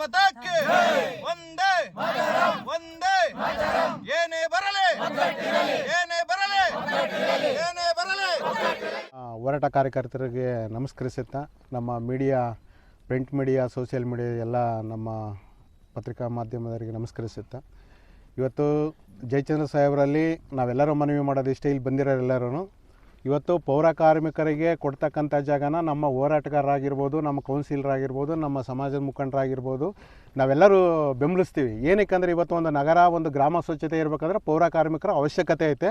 ಭಾರತ್ ಒಂದೇ. ಒಂದೇ. ಏನೇ ಬರಲಿ ಏನೇ ಬರಲಿ ಏನೇ ಬರಲಿ. ಹೋರಾಟ ಕಾರ್ಯಕರ್ತರಿಗೆ ನಮಸ್ಕರಿಸುತ್ತಾ ನಮ್ಮ media, print media, social media ಎಲ್ಲ ನಮ್ಮ ಪತ್ರಿಕಾ ಮಾಧ್ಯಮದವರಿಗೆ ನಮಸ್ಕರಿಸುತ್ತಾ. ಇವತ್ತು ಜಯಚಂದ್ರ ಸಾಹೇಬರಲ್ಲಿ ನಾವೆಲ್ಲರೂ ಮನವಿ ಮಾಡೋದು ಇಷ್ಟೇ ಇಲ್ಲಿ ಬಂದಿರೋರೆಲ್ಲರೂ. ಇವತ್ತು ಪೌರ ಕಾರ್ಮಿಕರಿಗೆ ಕೊಡ್ತಕ್ಕಂಥ ಜಾಗನ ನಮ್ಮ ಹೋರಾಟಗಾರರಾಗಿರ್ಬೋದು ನಮ್ಮ ಕೌನ್ಸಿಲರಾಗಿರ್ಬೋದು ನಮ್ಮ ಸಮಾಜದ ಮುಖಂಡರಾಗಿರ್ಬೋದು. ನಾವೆಲ್ಲರೂ ಬೆಂಬಲಿಸ್ತೀವಿ. ಏನಕ್ಕಂದ್ರೆ ಇವತ್ತು ಒಂದು ನಗರ, ಒಂದು ಗ್ರಾಮ ಸ್ವಚ್ಛತೆ ಇರಬೇಕಂದ್ರೆ ಪೌರ ಕಾರ್ಮಿಕರ ಅವಶ್ಯಕತೆ ಐತೆ.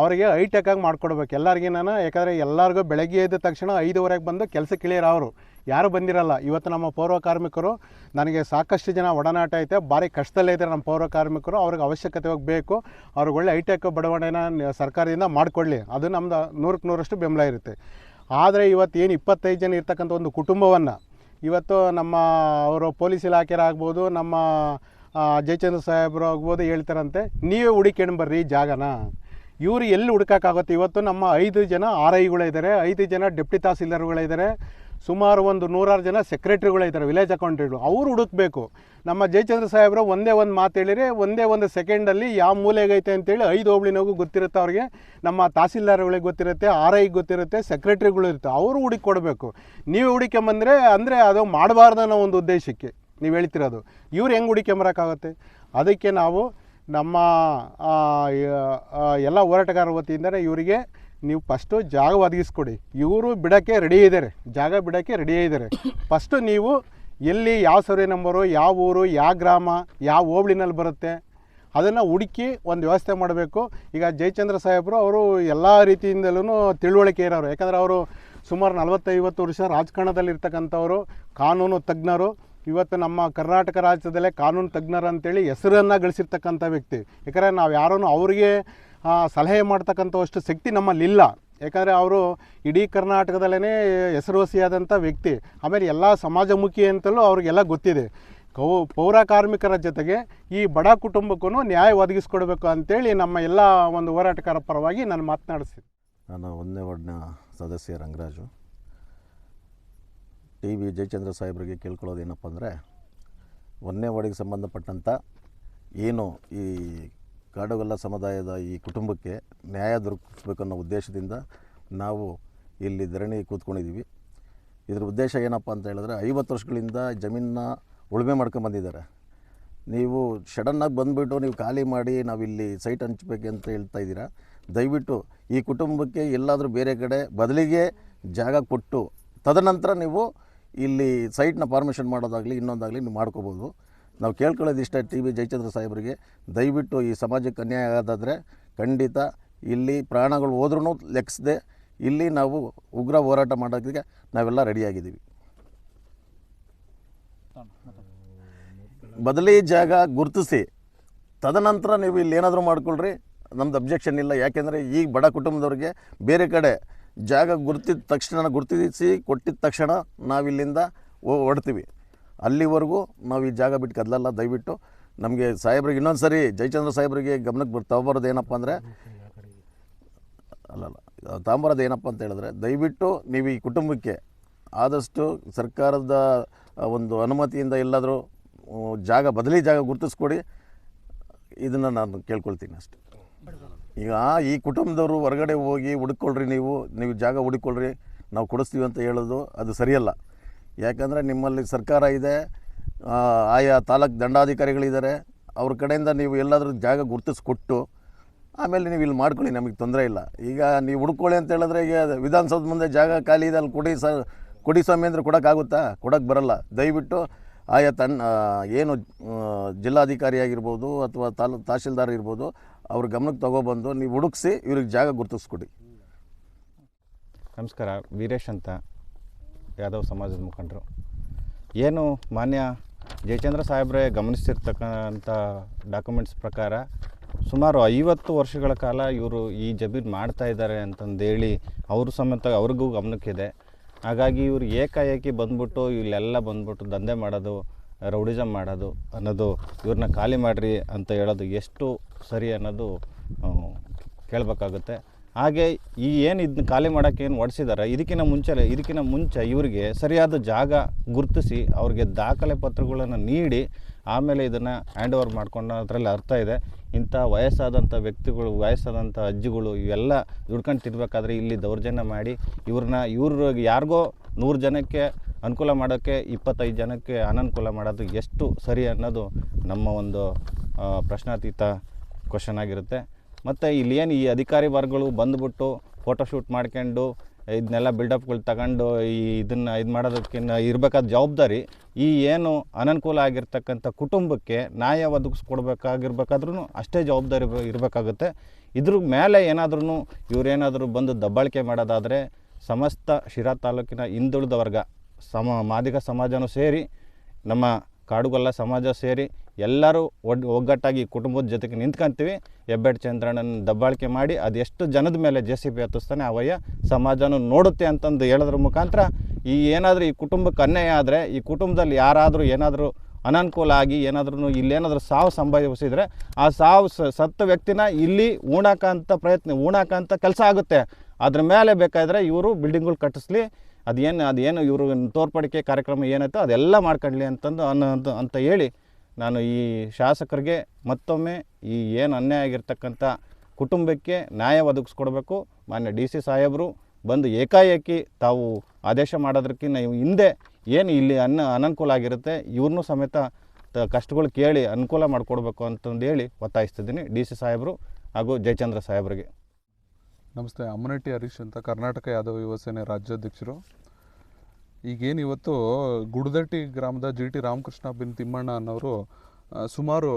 ಅವರಿಗೆ ಹೈಟೆಕ್ಕಾಗಿ ಮಾಡ್ಕೊಡ್ಬೇಕು. ಎಲ್ಲರಿಗೂ ನಾನು, ಯಾಕಂದರೆ ಎಲ್ಲರಿಗೂ ಬೆಳಗ್ಗೆ ಎದ್ದ ತಕ್ಷಣ ಐದುವರೆಗೆ ಬಂದು ಕೆಲಸ ಇಳಿಯೋರು ಅವರು. ಯಾರು ಬಂದಿರಲ್ಲ. ಇವತ್ತು ನಮ್ಮ ಪೌರ ಕಾರ್ಮಿಕರು ನನಗೆ ಸಾಕಷ್ಟು ಜನ ಒಡನಾಟ ಐತೆ. ಭಾರಿ ಕಷ್ಟದಲ್ಲೇ ಇದ್ದಾರೆ ನಮ್ಮ ಪೌರ ಕಾರ್ಮಿಕರು. ಅವ್ರಿಗೆ ಅವಶ್ಯಕತೆ ಬೇಕು. ಅವ್ರಿಗೆ ಒಳ್ಳೆ ಹೈಟೆಕ್ ಬಡಾವಣೆನ ಸರ್ಕಾರದಿಂದ ಮಾಡಿಕೊಡ್ಲಿ. ಅದು ನಮ್ಮದು ನೂರಕ್ಕೆ ನೂರಷ್ಟು ಬೆಂಬಲ ಇರುತ್ತೆ. ಆದರೆ ಇವತ್ತು ಏನು ಇಪ್ಪತ್ತೈದು ಜನ ಇರ್ತಕ್ಕಂಥ ಒಂದು ಕುಟುಂಬವನ್ನು ಇವತ್ತು ನಮ್ಮ ಅವರು ಪೊಲೀಸ್ ಇಲಾಖೆಯರಾಗ್ಬೋದು, ನಮ್ಮ ಜಯಚಂದ್ರ ಸಾಹೇಬರು ಆಗ್ಬೋದು ಹೇಳ್ತಾರಂತೆ, ನೀವೇ ಹುಡುಕೊಂಡು ಬರ್ರಿ ಜಾಗನ. ಇವರು ಎಲ್ಲಿ ಹುಡುಕೋಕ್ಕಾಗುತ್ತೆ? ಇವತ್ತು ನಮ್ಮ ಐದು ಜನ ಆರ್ ಐಗಳಿದ್ದಾರೆ ಐದು ಜನ ಡೆಪ್ಟಿ ತಹಸೀಲ್ದಾರ್ಗಳಿದ್ದಾರೆ ಸುಮಾರು ಒಂದು ನೂರಾರು ಜನ ಸೆಕ್ರೆಟ್ರಿಗಳಿದ್ದಾರೆ ವಿಲೇಜ್ ಅಕೌಂಟೆಂಟ್ ಅವ್ರು ಹುಡುಕ್ಬೇಕು. ನಮ್ಮ ಜಯಚಂದ್ರ ಸಾಹೇಬ್ರ ಒಂದೇ ಒಂದು ಮಾತು ಹೇಳಿರಿ, ಒಂದೇ ಒಂದು ಸೆಕೆಂಡಲ್ಲಿ ಯಾವ ಮೂಲೆಗೈತೆ ಅಂತೇಳಿ ಐದು ಹೋಬಳಿನಗೂ ಗೊತ್ತಿರುತ್ತೆ ಅವ್ರಿಗೆ. ನಮ್ಮ ತಹಸೀಲ್ದಾರ್ಗಳಿಗೆ ಗೊತ್ತಿರುತ್ತೆ ಆರ್ ಐಗೆ ಗೊತ್ತಿರುತ್ತೆ ಸೆಕ್ರೆಟ್ರಿಗಳು ಇರುತ್ತೆ. ಅವರು ಹುಡುಕಿ ಕೊಡಬೇಕು. ನೀವು ಹುಡುಕೊಂಬಂದರೆ ಅಂದರೆ ಅದು ಮಾಡಬಾರ್ದು ಅನ್ನೋ ಒಂದು ಉದ್ದೇಶಕ್ಕೆ ನೀವು ಹೇಳ್ತಿರೋದು. ಇವ್ರು ಹೆಂಗೆ ಹುಡುಕೊಂಬರೋಕ್ಕಾಗುತ್ತೆ ಅದಕ್ಕೆ ನಾವು ನಮ್ಮ ಎಲ್ಲ ಹೋರಾಟಗಾರರ ವತಿಯಿಂದ ಇವರಿಗೆ ನೀವು ಫಸ್ಟು ಜಾಗ ಒದಗಿಸ್ಕೊಡಿ. ಇವರು ಬಿಡೋಕ್ಕೆ ರೆಡಿ ಇದ್ದಾರೆ ಜಾಗ ಬಿಡೋಕ್ಕೆ ರೆಡಿ ಇದ್ದಾರೆ ಫಸ್ಟು ನೀವು ಎಲ್ಲಿ ಯಾವ ಸರ್ವೆ ನಂಬರು ಯಾವ ಊರು, ಯಾವ ಗ್ರಾಮ, ಯಾವ ಹೋಬಳಿನಲ್ಲಿ ಬರುತ್ತೆ, ಅದನ್ನು ಹುಡುಕಿ ಒಂದು ವ್ಯವಸ್ಥೆ ಮಾಡಬೇಕು. ಈಗ ಜಯಚಂದ್ರ ಸಾಹೇಬರು ಅವರು ಎಲ್ಲ ರೀತಿಯಿಂದಲೂ ತಿಳುವಳಿಕೆ ಇರೋರು. ಯಾಕಂದರೆ ಅವರು ಸುಮಾರು ನಲವತ್ತೈವತ್ತು ವರ್ಷ ರಾಜಕಾರಣದಲ್ಲಿರ್ತಕ್ಕಂಥವರು ಕಾನೂನು ತಜ್ಞರು. ಇವತ್ತು ನಮ್ಮ ಕರ್ನಾಟಕ ರಾಜ್ಯದಲ್ಲೇ ಕಾನೂನು ತಜ್ಞರು ಅಂತೇಳಿ ಹೆಸರನ್ನು ಗಳಿಸಿರ್ತಕ್ಕಂಥ ವ್ಯಕ್ತಿ. ಯಾಕಂದರೆ ನಾವು ಯಾರೂ ಅವರಿಗೆ ಸಲಹೆ ಮಾಡ್ತಕ್ಕಂಥವಷ್ಟು ಶಕ್ತಿ ನಮ್ಮಲ್ಲಿ ಇಲ್ಲ ಯಾಕಂದರೆ ಅವರು ಇಡೀ ಕರ್ನಾಟಕದಲ್ಲೇ ಹೆಸರುವಾಸಿಯಾದಂಥ ವ್ಯಕ್ತಿ. ಆಮೇಲೆ ಎಲ್ಲ ಸಮಾಜಮುಖಿ ಅಂತಲೂ ಅವ್ರಿಗೆಲ್ಲ ಗೊತ್ತಿದೆ. ಕೌ, ಪೌರ ಕಾರ್ಮಿಕರ ಜೊತೆಗೆ ಈ ಬಡ ಕುಟುಂಬಕ್ಕೂ ನ್ಯಾಯ ಒದಗಿಸ್ಕೊಡ್ಬೇಕು ಅಂತೇಳಿ ನಮ್ಮ ಎಲ್ಲ ಒಂದು ಹೋರಾಟಗಾರ ಪರವಾಗಿ ನಾನು ಮಾತನಾಡಿಸ್ತೀನಿ. ನಾನು ಒಂದನೇ ವಾರ್ಡ್ನ ಸದಸ್ಯ ರಂಗರಾಜು. ಟಿ ವಿ ಜಯಚಂದ್ರ ಸಾಹೇಬ್ರಿಗೆ ಕೇಳ್ಕೊಳ್ಳೋದು ಏನಪ್ಪ ಅಂದರೆ ಒಂದನೇ ವಾರ್ಡಿಗೆ ಸಂಬಂಧಪಟ್ಟಂಥ ಏನು ಈ ಕಾಡುಗೊಲ್ಲ ಸಮುದಾಯದ ಈ ಕುಟುಂಬಕ್ಕೆ ನ್ಯಾಯ ದೊರಕಿಸ್ಬೇಕನ್ನೋ ಉದ್ದೇಶದಿಂದ ನಾವು ಇಲ್ಲಿ ಧರಣಿ ಕೂತ್ಕೊಂಡಿದ್ದೀವಿ. ಇದ್ರ ಉದ್ದೇಶ ಏನಪ್ಪ ಅಂತ ಹೇಳಿದ್ರೆ ಐವತ್ತು ವರ್ಷಗಳಿಂದ ಜಮೀನನ್ನ ಉಳುಮೆ ಮಾಡ್ಕೊಂಬಂದಿದ್ದಾರೆ ನೀವು ಸಡನ್ನಾಗಿ ಬಂದುಬಿಟ್ಟು ನೀವು ಖಾಲಿ ಮಾಡಿ ನಾವಿಲ್ಲಿ ಸೈಟ್ ಹಂಚ್ಬೇಕು ಅಂತ ಹೇಳ್ತಾ ಇದ್ದೀರಾ? ದಯವಿಟ್ಟು ಈ ಕುಟುಂಬಕ್ಕೆ ಎಲ್ಲಾದರೂ ಬೇರೆ ಕಡೆ ಬದಲಿಗೆ ಜಾಗ ಕೊಟ್ಟು, ತದನಂತರ ನೀವು ಇಲ್ಲಿ ಸೈಟ್ನ ಫಾರ್ಮೇಷನ್ ಮಾಡೋದಾಗಲಿ ಇನ್ನೊಂದಾಗಲಿ ನೀವು ಮಾಡ್ಕೋಬೋದು. ನಾವು ಕೇಳ್ಕೊಳ್ಳೋದು ಇಷ್ಟ ಟಿ ವಿ ಜಯಚಂದ್ರ ಸಾಹೇಬರಿಗೆ. ದಯವಿಟ್ಟು ಈ ಸಮಾಜಕ್ಕೆ ಅನ್ಯಾಯ ಆಗೋದಾದರೆ ಖಂಡಿತ ಇಲ್ಲಿ ಪ್ರಾಣಗಳು ಹೋದ್ರೂ ಲೆಕ್ಕಿಸದೆ ಇಲ್ಲಿ ನಾವು ಉಗ್ರ ಹೋರಾಟ ಮಾಡೋದಕ್ಕೆ ನಾವೆಲ್ಲ ರೆಡಿಯಾಗಿದ್ದೀವಿ ಬದಲಿ ಜಾಗ ಗುರುತಿಸಿ. ತದನಂತರ ನೀವು ಇಲ್ಲಿ ಏನಾದರೂ ಮಾಡ್ಕೊಳ್ರಿ. ನಮ್ದು ಅಬ್ಜೆಕ್ಷನ್ ಇಲ್ಲ. ಯಾಕೆಂದರೆ ಈಗ ಬಡ ಕುಟುಂಬದವ್ರಿಗೆ ಬೇರೆ ಕಡೆ ಜಾಗ ಗುರುತಿದ ತಕ್ಷಣ ಗುರುತಿಸಿ ಕೊಟ್ಟಿದ ತಕ್ಷಣ ನಾವಿಲ್ಲಿಂದ ಹೊಡ್ತೀವಿ ಅಲ್ಲಿವರೆಗೂ ನಾವು ಈ ಜಾಗ ಬಿಟ್ಟು ಕದಲಲ್ಲ, ದಯವಿಟ್ಟು ನಮಗೆ ಸಾಹೇಬ್ರಿಗೆ ಇನ್ನೊಂದು ಸರಿ ಜಯಚಂದ್ರ ಸಾಹೇಬ್ರಿಗೆ ಗಮನಕ್ಕೆ ಬರ್, ತಗೊಬರೋದು ಏನಪ್ಪ ಅಂದರೆ ಅಲ್ಲಲ್ಲ ತಾಂಬರದ ಏನಪ್ಪ ಅಂತ ಹೇಳಿದ್ರೆ ದಯವಿಟ್ಟು ನೀವು ಈ ಕುಟುಂಬಕ್ಕೆ ಆದಷ್ಟು ಸರ್ಕಾರದ ಒಂದು ಅನುಮತಿಯಿಂದ ಎಲ್ಲಾದರೂ ಜಾಗ, ಬದಲಿ ಜಾಗ ಗುರುತಿಸ್ಕೊಡಿ. ಇದನ್ನು ನಾನು ಕೇಳ್ಕೊಳ್ತೀನಿ ಅಷ್ಟೆ. ಈಗ ಈ ಕುಟುಂಬದವರು ಹೊರಗಡೆ ಹೋಗಿ ಹುಡ್ಕೊಳ್ರಿ ನೀವು ನೀವು ಜಾಗ ಹುಡುಕೊಳ್ರಿ, ನಾವು ಕೊಡಿಸ್ತೀವಿ ಅಂತ ಹೇಳೋದು ಅದು ಸರಿಯಲ್ಲ. ಯಾಕಂದರೆ ನಿಮ್ಮಲ್ಲಿ ಸರ್ಕಾರ ಇದೆ ಆಯಾ ತಾಲೂಕು ದಂಡಾಧಿಕಾರಿಗಳಿದ್ದಾರೆ, ಅವ್ರ ಕಡೆಯಿಂದ ನೀವು ಎಲ್ಲಾದರೂ ಜಾಗ ಗುರುತಿಸ್ಕೊಟ್ಟು ಆಮೇಲೆ ನೀವು ಇಲ್ಲಿ ಮಾಡ್ಕೊಳ್ಳಿ, ನಮಗೆ ತೊಂದರೆ ಇಲ್ಲ. ಈಗ ನೀವು ಹುಡ್ಕೊಳ್ಳಿ ಅಂತ ಹೇಳಿದ್ರೆ ಈಗ ವಿಧಾನಸೌಧ ಮುಂದೆ ಜಾಗ ಖಾಲಿ ಇದೆ, ಅಲ್ಲಿ ಕೊಡಿ ಸ ಕೊಡಿ ಸ್ವಾಮಿ ಅಂದರೆ ಕೊಡೋಕ್ಕಾಗುತ್ತಾ ಕೊಡೋಕ್ಕೆ ಬರಲ್ಲ. ದಯವಿಟ್ಟು ಆಯಾ ತನ್ನ ಏನು ಜಿಲ್ಲಾಧಿಕಾರಿ ಆಗಿರ್ಬೋದು ಅಥವಾ ತಾಲೂ, ತಹಶೀಲ್ದಾರ್ ಇರ್ಬೋದು, ಅವ್ರ ಗಮನಕ್ಕೆ ತೊಗೊಬಂದು ನೀವು ಹುಡುಕ್ಸಿ ಇವ್ರಿಗೆ ಜಾಗ ಗುರುತಿಸ್ಕೊಡಿ. ನಮಸ್ಕಾರ, ವೀರೇಶ್ ಅಂತ. ಯಾದವ್ ಸಮಾಜದ ಮುಖಂಡರು. ಏನು ಮಾನ್ಯ ಜಯಚಂದ್ರ ಸಾಹೇಬ್ರೆ ಗಮನಿಸಿರ್ತಕ್ಕಂಥ ಡಾಕ್ಯುಮೆಂಟ್ಸ್ ಪ್ರಕಾರ ಸುಮಾರು ಐವತ್ತು ವರ್ಷಗಳ ಕಾಲ ಇವರು ಈ ಜಮೀನು ಮಾಡ್ತಾ ಇದ್ದಾರೆ ಅಂತಂದೇಳಿ ಅವರು ಸಮೇತ ಅವ್ರಿಗೂ ಗಮನಕ್ಕಿದೆ. ಹಾಗಾಗಿ ಇವರು ಏಕಾಏಕಿ ಬಂದ್ಬಿಟ್ಟು ಇಲ್ಲೆಲ್ಲ ಬಂದ್ಬಿಟ್ಟು ದಂಧೆ ಮಾಡೋದು ರೌಡಿಸಮ್ ಮಾಡೋದು ಅನ್ನೋದು ಇವ್ರನ್ನ ಖಾಲಿ ಮಾಡಿರಿ ಅಂತ ಹೇಳೋದು ಎಷ್ಟು ಸರಿ ಅನ್ನೋದು ಕೇಳಬೇಕಾಗುತ್ತೆ. ಹಾಗೆ ಈ ಏನು ಇದನ್ನ ಖಾಲಿ ಮಾಡೋಕ್ಕೆ ಏನು ಹೊಡೆಸಿದ್ದಾರೆ ಇದಕ್ಕಿಂತ ಮುಂಚೆ ಇದಕ್ಕಿಂತ ಮುಂಚೆ ಇವರಿಗೆ ಸರಿಯಾದ ಜಾಗ ಗುರುತಿಸಿ ಅವ್ರಿಗೆ ದಾಖಲೆ ಪತ್ರಗಳನ್ನು ನೀಡಿ ಆಮೇಲೆ ಇದನ್ನು ಹ್ಯಾಂಡ್ ಓವರ್ ಮಾಡ್ಕೊಂಡೋದ್ರಲ್ಲಿ ಅರ್ಥ ಇದೆ. ಇಂಥ ವಯಸ್ಸಾದಂಥ ವ್ಯಕ್ತಿಗಳು, ವಯಸ್ಸಾದಂಥ ಅಜ್ಜಿಗಳು ಇವೆಲ್ಲ ದುಡ್ಕೊಂಡು ತಿನ್ಬೇಕಾದ್ರೆ ಇಲ್ಲಿ ದೌರ್ಜನ್ಯ ಮಾಡಿ ಇವ್ರನ್ನ, ಇವ್ರ ಯಾರಿಗೋ ನೂರು ಜನಕ್ಕೆ ಅನುಕೂಲ ಮಾಡೋಕ್ಕೆ ಇಪ್ಪತ್ತೈದು ಜನಕ್ಕೆ ಅನನುಕೂಲ ಮಾಡೋದು ಎಷ್ಟು ಸರಿ ಅನ್ನೋದು ನಮ್ಮ ಒಂದು ಪ್ರಶ್ನಾತೀತ ಕ್ವಶನ್ ಆಗಿರುತ್ತೆ. ಮತ್ತು ಇಲ್ಲಿ ಏನು ಈ ಅಧಿಕಾರಿ ವರ್ಗಗಳು ಬಂದುಬಿಟ್ಟು ಫೋಟೋಶೂಟ್ ಮಾಡ್ಕೊಂಡು, ಇದನ್ನೆಲ್ಲ ಬಿಲ್ಡಪ್ಗಳು ತಗೊಂಡು ಈ ಇದನ್ನು ಇದು ಮಾಡೋದಕ್ಕಿಂತ ಇರಬೇಕಾದ ಜವಾಬ್ದಾರಿ ಈ ಏನು ಅನನುಕೂಲ ಆಗಿರ್ತಕ್ಕಂಥ ಕುಟುಂಬಕ್ಕೆ ನ್ಯಾಯ ಒದಗಿಸ್ಕೊಡ್ಬೇಕಾಗಿರ್ಬೇಕಾದ್ರೂ ಅಷ್ಟೇ ಜವಾಬ್ದಾರಿ ಇರಬೇಕಾಗುತ್ತೆ. ಇದ್ರ ಮೇಲೆ ಏನಾದ್ರೂ ಇವರೇನಾದರೂ ಬಂದು ದಬ್ಬಾಳಿಕೆ ಮಾಡೋದಾದರೆ ಸಮಸ್ತ ಶಿರಾ ತಾಲೂಕಿನ ಹಿಂದುಳಿದ ವರ್ಗ, ಸಮ ಮಾದಿಗ ಸಮಾಜನೂ ಸೇರಿ, ನಮ್ಮ ಕಾಡುಗೊಲ್ಲ ಸಮಾಜ ಸೇರಿ ಎಲ್ಲರೂ ಒಡ್, ಒಗ್ಗಟ್ಟಾಗಿ ಕುಟುಂಬದ ಜೊತೆಗೆ ನಿಂತ್ಕೊಂತೀವಿ. ಹೆಬ್ಬೆಟ್ ಚಂದ್ರಣ್ಣನ ದಬ್ಬಾಳಿಕೆ ಮಾಡಿ ಅದೆಷ್ಟು ಜನದ ಮೇಲೆ ಜೆ ಸಿ ಬಿ ಹತ್ತಿಸ್ತಾನೆ ಅವಯ್ಯ ಸಮಾಜನೂ ನೋಡುತ್ತೆ ಅಂತಂದು ಹೇಳೋದ್ರ ಮುಖಾಂತರ ಈ ಏನಾದರೂ ಈ ಕುಟುಂಬಕ್ಕೆ ಅನ್ಯಾಯ ಆದರೆ ಈ ಕುಟುಂಬದಲ್ಲಿ ಯಾರಾದರೂ ಏನಾದರೂ ಅನನುಕೂಲ ಆಗಿ ಏನಾದ್ರೂ ಇಲ್ಲೇನಾದರೂ ಸಾವು ಸಂಭವಿಸಿದರೆ ಆ ಸಾವು ಸತ್ತ ವ್ಯಕ್ತಿನ ಇಲ್ಲಿ ಉಣಾಕಂತ ಪ್ರಯತ್ನ, ಉಣಾಕಂತ ಕೆಲಸ ಆಗುತ್ತೆ. ಅದ್ರ ಮೇಲೆ ಬೇಕಾದರೆ ಇವರು ಬಿಲ್ಡಿಂಗ್ಗಳು ಕಟ್ಟಿಸ್ಲಿ, ಅದೇನು ಅದೇನು ಇವರು ತೋರ್ಪಡಿಕೆ ಕಾರ್ಯಕ್ರಮ ಏನೈತೋ ಅದೆಲ್ಲ ಮಾಡ್ಕೊಳ್ಳಿ ಅಂತಂದು ಅನ್ನೋ ಅಂತ ಹೇಳಿ ನಾನು ಈ ಶಾಸಕರಿಗೆ ಮತ್ತೊಮ್ಮೆ ಈ ಏನು ಅನ್ಯಾಯ ಆಗಿರ್ತಕ್ಕಂಥ ಕುಟುಂಬಕ್ಕೆ ನ್ಯಾಯ ಒದಗಿಸ್ಕೊಡ್ಬೇಕು. ಮಾನ್ಯ ಡಿ ಸಿ ಸಾಹೇಬರು ಬಂದು ಏಕಾಏಕಿ ತಾವು ಆದೇಶ ಮಾಡೋದಕ್ಕಿಂತ ಹಿಂದೆ ಏನು ಇಲ್ಲಿ ಅನ್ನ ಅನನುಕೂಲ ಆಗಿರುತ್ತೆ ಇವ್ರನ್ನೂ ಸಮೇತ ಕಷ್ಟಗಳು ಕೇಳಿ ಅನುಕೂಲ ಮಾಡಿಕೊಡ್ಬೇಕು ಅಂತಂದು ಹೇಳಿ ಒತ್ತಾಯಿಸ್ತಿದ್ದೀನಿ ಡಿ ಸಿ ಸಾಹೇಬರು ಹಾಗೂ ಜಯಚಂದ್ರ ಸಾಹೇಬರಿಗೆ. ನಮಸ್ತೆ ಅಮ್ಮನಟ್ಟಿ ಹರೀಶ್ ಅಂತ ಕರ್ನಾಟಕ ಯಾದವ ಯುವ ಸೇನೆ ರಾಜ್ಯಾಧ್ಯಕ್ಷರು. ಈಗೇನು ಇವತ್ತು ಗುಡದಟ್ಟಿ ಗ್ರಾಮದ ಜಿ ಟಿ ರಾಮಕೃಷ್ಣ ಬಿನ್ ತಿಮ್ಮಣ್ಣ ಅನ್ನೋರು ಸುಮಾರು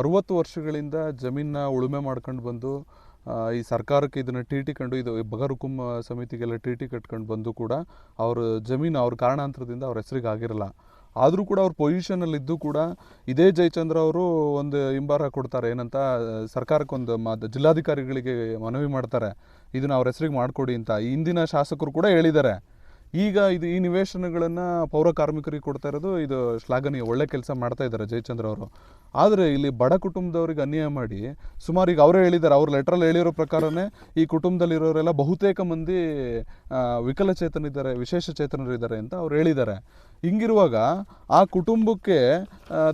ಅರುವತ್ತು ವರ್ಷಗಳಿಂದ ಜಮೀನನ್ನ ಉಳುಮೆ ಮಾಡ್ಕೊಂಡು ಬಂದು ಈ ಸರ್ಕಾರಕ್ಕೆ ಇದನ್ನು ಟಿ ಟಿ ಕಂಡು, ಇದು ಬಗರುಕುಂ ಸಮಿತಿಗೆಲ್ಲ ಟಿ ಟಿ ಕಟ್ಕೊಂಡು ಬಂದು ಕೂಡ ಅವರ ಜಮೀನು ಅವ್ರ ಕಾರಣಾಂತರದಿಂದ ಅವ್ರ ಹೆಸರಿಗೆ ಆಗಿರಲ್ಲ. ಆದರೂ ಕೂಡ ಅವ್ರ ಪೊಸಿಷನಲ್ಲಿ ಇದ್ದು ಕೂಡ ಇದೇ ಜಯಚಂದ್ರ ಅವರು ಒಂದು ಹಿಂಬಾರ ಕೊಡ್ತಾರೆ. ಏನಂತ, ಸರ್ಕಾರಕ್ಕೊಂದು ಮಾತು ಜಿಲ್ಲಾಧಿಕಾರಿಗಳಿಗೆ ಮನವಿ ಮಾಡ್ತಾರೆ. ಇದನ್ನ ಅವ್ರ ಹೆಸರಿಗೆ ಮಾಡಿಕೊಡಿ ಅಂತ. ಹಿಂದಿನ ಶಾಸಕರು ಕೂಡ ಹೇಳಿದ್ದಾರೆ. ಈಗ ಇದು ಈ ನಿವೇಶನಗಳನ್ನು ಪೌರ ಕಾರ್ಮಿಕರಿಗೆ ಕೊಡ್ತಾ ಇರೋದು ಇದು ಶ್ಲಾಘನೀಯ, ಒಳ್ಳೆ ಕೆಲಸ ಮಾಡ್ತಾ ಇದ್ದಾರೆ ಜಯಚಂದ್ರ ಅವರು. ಆದರೆ ಇಲ್ಲಿ ಬಡ ಕುಟುಂಬದವ್ರಿಗೆ ಅನ್ಯಾಯ ಮಾಡಿ, ಸುಮಾರು ಈಗ ಅವರೇ ಹೇಳಿದ್ದಾರೆ, ಅವ್ರ ಲೆಟ್ರಲ್ಲಿ ಹೇಳಿರೋ ಪ್ರಕಾರನೇ ಈ ಕುಟುಂಬದಲ್ಲಿರೋರೆಲ್ಲ ಬಹುತೇಕ ಮಂದಿ ವಿಕಲಚೇತನ ವಿಕಲಚೇತನಿದ್ದಾರೆ ವಿಶೇಷ ಚೇತನರಿದ್ದಾರೆ ಅಂತ ಅವ್ರು ಹೇಳಿದ್ದಾರೆ. ಹಿಂಗಿರುವಾಗ ಆ ಕುಟುಂಬಕ್ಕೆ